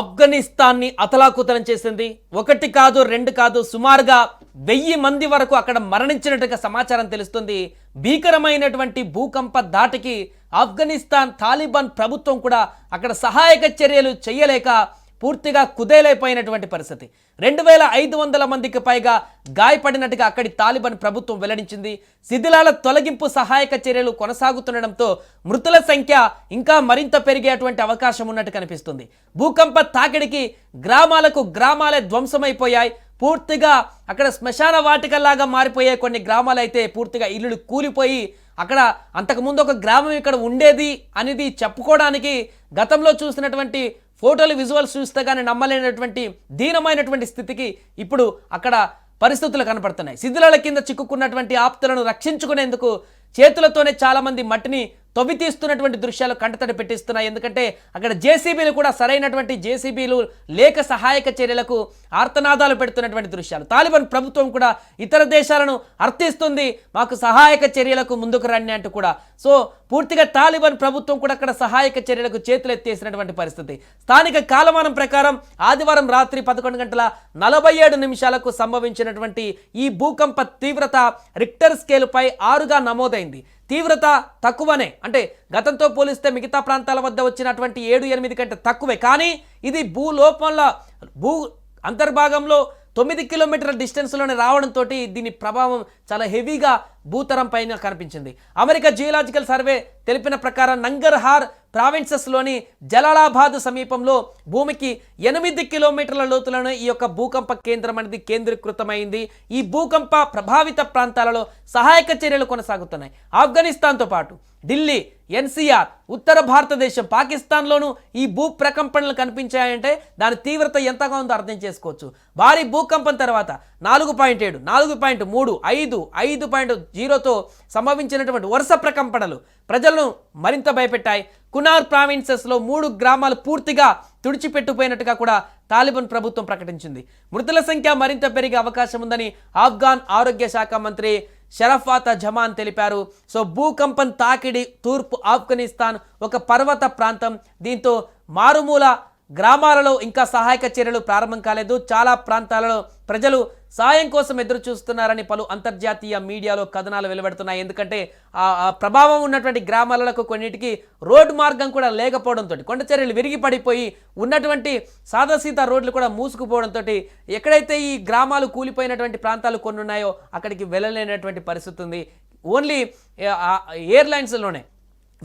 ఆఫ్ఘనిస్తాన్ని అతలాకుతలం చేసింది. ఒకటి కాదు రెండు కాదు సుమారుగా వెయ్యి మంది వరకు అక్కడ మరణించినట్టుగా సమాచారం తెలుస్తుంది. భీకరమైనటువంటి భూకంప దాటికి ఆఫ్ఘనిస్తాన్ తాలిబాన్ ప్రభుత్వం కూడా అక్కడ సహాయక చర్యలు చేయలేక పూర్తిగా కుదేలైపోయినటువంటి పరిస్థితి. రెండు వేల ఐదు వందల మందికి పైగా గాయపడినట్టుగా అక్కడి తాలిబాన్ ప్రభుత్వం వెల్లడించింది. శిథిలాల తొలగింపు సహాయక చర్యలు కొనసాగుతుండడంతో మృతుల సంఖ్య ఇంకా మరింత పెరిగేటువంటి అవకాశం ఉన్నట్టు కనిపిస్తుంది. భూకంప తాకిడికి గ్రామాలకు గ్రామాలే ధ్వంసమైపోయాయి. పూర్తిగా అక్కడ శ్మశాన వాటికల్లాగా మారిపోయే కొన్ని గ్రామాలు అయితే పూర్తిగా ఇల్లులు కూలిపోయి అక్కడ అంతకుముందు ఒక గ్రామం ఇక్కడ ఉండేది అనేది చెప్పుకోవడానికి గతంలో చూసినటువంటి ఫోటోలు విజువల్స్ చూస్తే కానీ నమ్మలేనటువంటి దీనమైనటువంటి స్థితికి ఇప్పుడు అక్కడ పరిస్థితులు కనపడుతున్నాయి. శిథిలాల కింద చిక్కుకున్నటువంటి ఆప్తులను రక్షించుకునేందుకు చేతులతోనే చాలామంది మట్టిని తవ్వి తీస్తున్నటువంటి దృశ్యాలు కంటతడి పెట్టిస్తున్నాయి. ఎందుకంటే అక్కడ జేసీబీలు కూడా సరైనటువంటి జేసీబీలు లేక సహాయక చర్యలకు ఆర్తనాదాలు పెడుతున్నటువంటి దృశ్యాలు. తాలిబాన్ ప్రభుత్వం కూడా ఇతర దేశాలను అర్థిస్తుంది మాకు సహాయక చర్యలకు ముందుకు రండి అంటూ కూడా. సో పూర్తిగా తాలిబాన్ ప్రభుత్వం కూడా అక్కడ సహాయక చర్యలకు చేతులు ఎత్తేసినటువంటి పరిస్థితి. స్థానిక కాలమానం ప్రకారం ఆదివారం రాత్రి పదకొండు గంటల నలభై ఏడు నిమిషాలకు సంభవించినటువంటి ఈ భూకంప తీవ్రత రిక్టర్ స్కేల్పై ఆరుగా నమోదైంది. తీవ్రత తక్కువనే. అంటే గతంతో పోలిస్తే మిగతా ప్రాంతాల వద్ద వచ్చినటువంటి ఏడు ఎనిమిది కంటే తక్కువే. కానీ ఇది భూలోపంలో భూ అంతర్భాగంలో తొమ్మిది కిలోమీటర్ల డిస్టెన్స్లోనే రావడంతో దీని ప్రభావం చాలా హెవీగా భూతరం పైన కనిపించింది. అమెరికా జియోలాజికల్ సర్వే తెలిపిన ప్రకారం నంగర్హార్ ప్రావిన్సెస్లోని జలాలాబాద్ సమీపంలో భూమికి ఎనిమిది కిలోమీటర్ల లోతులను ఈ యొక్క భూకంప కేంద్రం అనేది కేంద్రీకృతమైంది. ఈ భూకంప ప్రభావిత ప్రాంతాలలో సహాయక చర్యలు కొనసాగుతున్నాయి. ఆఫ్ఘనిస్తాన్తో పాటు ఢిల్లీ ఎన్సీఆర్ ఉత్తర భారతదేశం పాకిస్తాన్లోనూ ఈ భూ ప్రకంపనలు కనిపించాయంటే దాని తీవ్రత ఎంతగా ఉందో అర్థం చేసుకోవచ్చు. భారీ భూకంపం తర్వాత నాలుగు పాయింట్ ఏడు నాలుగు పాయింట్ మూడు ఐదు ఐదు పాయింట్ జీరోతో సంభవించినటువంటి వరుస ప్రకంపనలు ప్రజలను మరింత భయపెట్టాయి. కునార్ ప్రావిన్సెస్లో మూడు గ్రామాలు పూర్తిగా తుడిచిపెట్టుపోయినట్టుగా కూడా తాలిబాన్ ప్రభుత్వం ప్రకటించింది. మృతుల సంఖ్య మరింత పెరిగే అవకాశం ఉందని ఆఫ్ఘాన్ ఆరోగ్య శాఖ మంత్రి షరఫాత జమాన్ తెలిపారు. సో భూకంపం తాకిడి తూర్పు ఆఫ్ఘనిస్తాన్ ఒక పర్వత ప్రాంతం. దీంతో మారుమూల గ్రామాలలో ఇంకా సహాయక చర్యలు ప్రారంభం కాలేదు. చాలా ప్రాంతాలలో ప్రజలు సాయం కోసం ఎదురు చూస్తున్నారని పలు అంతర్జాతీయ మీడియాలో కథనాలు వెలువడుతున్నాయి. ఎందుకంటే ఆ ప్రభావం ఉన్నటువంటి గ్రామాలకు కొన్నిటికి రోడ్డు మార్గం కూడా లేకపోవడంతో కొండ చర్యలు విరిగి పడిపోయి ఉన్నటువంటి సాదాసీత రోడ్లు కూడా మూసుకుపోవడంతో ఎక్కడైతే ఈ గ్రామాలు కూలిపోయినటువంటి ప్రాంతాలు కొన్ని ఉన్నాయో అక్కడికి వెళ్ళలేనటువంటి పరిస్థితి ఉంది ఓన్లీ ఎయిర్లైన్స్లోనే.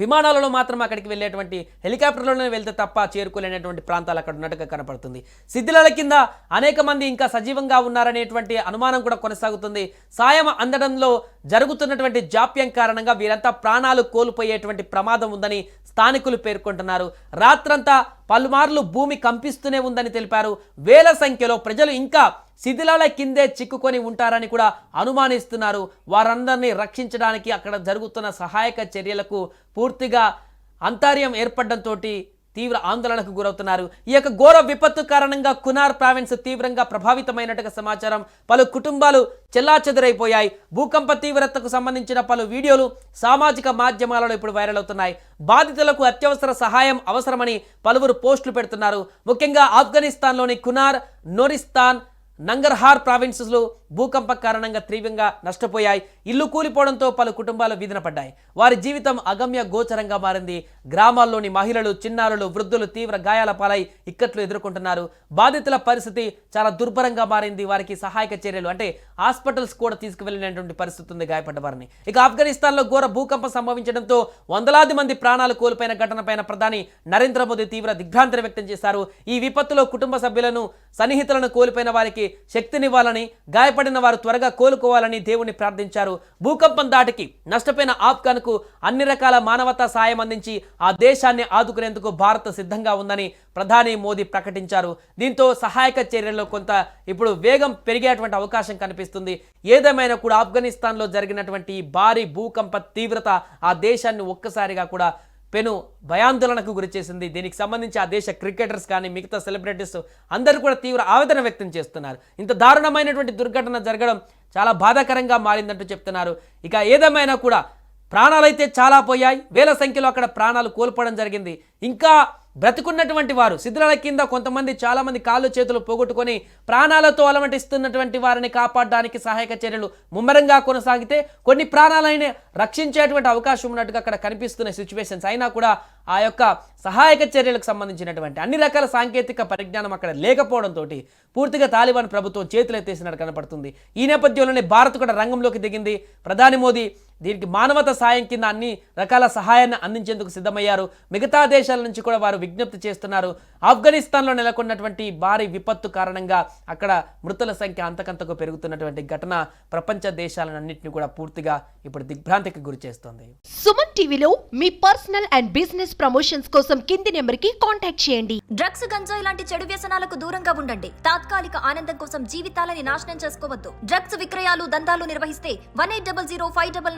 విమానాలలో మాత్రం అక్కడికి వెళ్ళేటువంటి హెలికాప్టర్లోనే వెళ్తే తప్ప చేరుకోలేనటువంటి ప్రాంతాలు అక్కడ ఉన్నట్టుగా కనపడుతుంది. శిథిలాల కింద అనేక మంది ఇంకా సజీవంగా ఉన్నారనేటువంటి అనుమానం కూడా కొనసాగుతుంది. సాయం అందడంలో జరుగుతున్నటువంటి జాప్యం కారణంగా వీరంతా ప్రాణాలు కోల్పోయేటువంటి ప్రమాదం ఉందని స్థానికులు పేర్కొంటున్నారు. రాత్రంతా పలుమార్లు భూమి కంపిస్తూనే ఉందని తెలిపారు. వేల సంఖ్యలో ప్రజలు ఇంకా శిథిలాల కిందే చిక్కుకొని ఉంటారని కూడా అనుమానిస్తున్నారు. వారందరినీ రక్షించడానికి అక్కడ జరుగుతున్న సహాయక చర్యలకు పూర్తిగా అంతర్యం ఏర్పడడంతో తీవ్ర ఆందోళనకు గురవుతున్నారు. ఈ యొక్క ఘోర విపత్తు కారణంగా కునార్ ప్రావిన్స్ తీవ్రంగా ప్రభావితమైనట్టుగా సమాచారం పలు కుటుంబాలు చెల్లాచెదురైపోయాయి. భూకంప తీవ్రతకు సంబంధించిన పలు వీడియోలు సామాజిక మాధ్యమాలలో ఇప్పుడు వైరల్ అవుతున్నాయి. బాధితులకు అత్యవసర సహాయం అవసరమని పలువురు పోస్టులు పెడుతున్నారు. ముఖ్యంగా ఆఫ్ఘనిస్తాన్లోని కునార్ నోరిస్తాన్ నంగర్హార్ ప్రావిన్సెస్లో భూకంప కారణంగా తీవ్రంగా నష్టపోయాయి. ఇల్లు కూలిపోవడంతో పలు కుటుంబాలు వీధిన పడ్డాయి. వారి జీవితం అగమ్య గోచరంగా మారింది. గ్రామాల్లోని మహిళలు చిన్నారులు వృద్ధులు తీవ్ర గాయాల పాలై ఇక్కట్లు ఎదుర్కొంటున్నారు. బాధితుల పరిస్థితి చాలా దుర్భరంగా మారింది. వారికి సహాయక చర్యలు అంటే హాస్పిటల్స్ కూడా తీసుకువెళ్ళినటువంటి పరిస్థితి ఉంది గాయపడ్డ వారిని. ఇక ఆఫ్ఘనిస్తాన్లో ఘోర భూకంపం సంభవించడంతో వందలాది మంది ప్రాణాలు కోల్పోయిన ఘటనపైన ప్రధాని నరేంద్ర మోదీ తీవ్ర దిగ్భ్రాంతిని వ్యక్తం చేశారు. ఈ విపత్తులో కుటుంబ సభ్యులను సన్నిహితులను కోల్పోయిన వారికి శక్తినివ్వాలని గాయపడిన వారు త్వరగా కోలుకోవాలని దేవుణ్ణి ప్రార్థించారు. భూకంపం దాటికి నష్టపోయిన ఆఫ్ఘన్కు అన్ని రకాల మానవతా సాయం అందించి ఆ దేశాన్ని ఆదుకునేందుకు భారత్ సిద్ధంగా ఉందని ప్రధాని మోదీ ప్రకటించారు. దీంతో సహాయక చర్యల్లో కొంత ఇప్పుడు వేగం పెరిగేటువంటి అవకాశం కనిపిస్తుంది. ఏదేమైనా కూడా ఆఫ్ఘనిస్తాన్లో జరిగినటువంటి భారీ భూకంప తీవ్రత ఆ దేశాన్ని ఒక్కసారిగా కూడా పెను భయాందోళనకు గురి చేసింది. దీనికి సంబంధించి ఆ దేశ క్రికెటర్స్ కానీ మిగతా సెలబ్రిటీస్ అందరూ కూడా తీవ్ర ఆవేదన వ్యక్తం చేస్తున్నారు. ఇంత దారుణమైనటువంటి దుర్ఘటన జరగడం చాలా బాధాకరంగా మారిందంటూ చెప్తున్నారు. ఇక ఏదేమైనా కూడా ప్రాణాలైతే చాలా పోయాయి. వేల సంఖ్యలో అక్కడ ప్రాణాలు కోల్పోవడం జరిగింది. ఇంకా బ్రతికున్నటువంటి వారు శిథిలాల కింద కొంతమంది చాలామంది కాళ్ళు చేతులు పోగొట్టుకొని ప్రాణాలతో అలమటిస్తున్నటువంటి వారిని కాపాడడానికి సహాయక చర్యలు ముమ్మరంగా కొనసాగితే కొన్ని ప్రాణాలైన రక్షించేటువంటి అవకాశం ఉన్నట్టుగా అక్కడ కనిపిస్తున్న సిచ్యువేషన్స్ అయినా కూడా ఆ యొక్క సహాయక చర్యలకు సంబంధించినటువంటి అన్ని రకాల సాంకేతిక పరిజ్ఞానం అక్కడ లేకపోవడంతో పూర్తిగా తాలిబాన్ ప్రభుత్వం చేతులెత్తేసినట్టు కనపడుతుంది. ఈ నేపథ్యంలోనే భారత్ కూడా రంగంలోకి దిగింది. ప్రధాని మోదీ దీనికి మానవత సాయం కింద అన్ని రకాల సహాయాన్ని అందించేందుకు సిద్ధమయ్యారు. మిగతా దేశాల నుంచి కూడా వారు విజ్ఞప్తి చేస్తున్నారు. ఆఫ్ఘనిస్తాన్లో నెలకొన్నటువంటి భారీ విపత్తు కారణంగా అక్కడ మృతుల సంఖ్య అంతకంతకు పెరుగుతున్నటువంటి ఘటన ప్రపంచ దేశాలన్నింటినీ కూడా పూర్తిగా ఇప్పుడు దిగ్భ్రాంతికి గురి చేస్తోంది. సుమన్ టీవీలో మీ పర్సనల్ అండ్ బిజినెస్ ప్రమోషన్స్ కోసం కింది నెంబర్కి కాంటాక్ట్ చేయండి. డ్రగ్స్ గంజాయి లాంటి చెడు వ్యసనాలకు దూరంగా ఉండండి. తాత్కాలిక ఆనందం కోసం జీవితాలని నాశనం చేసుకోవద్దు. డ్రగ్స్ విక్రయాలు దందాలు నిర్వహిస్తే one eight double zero five double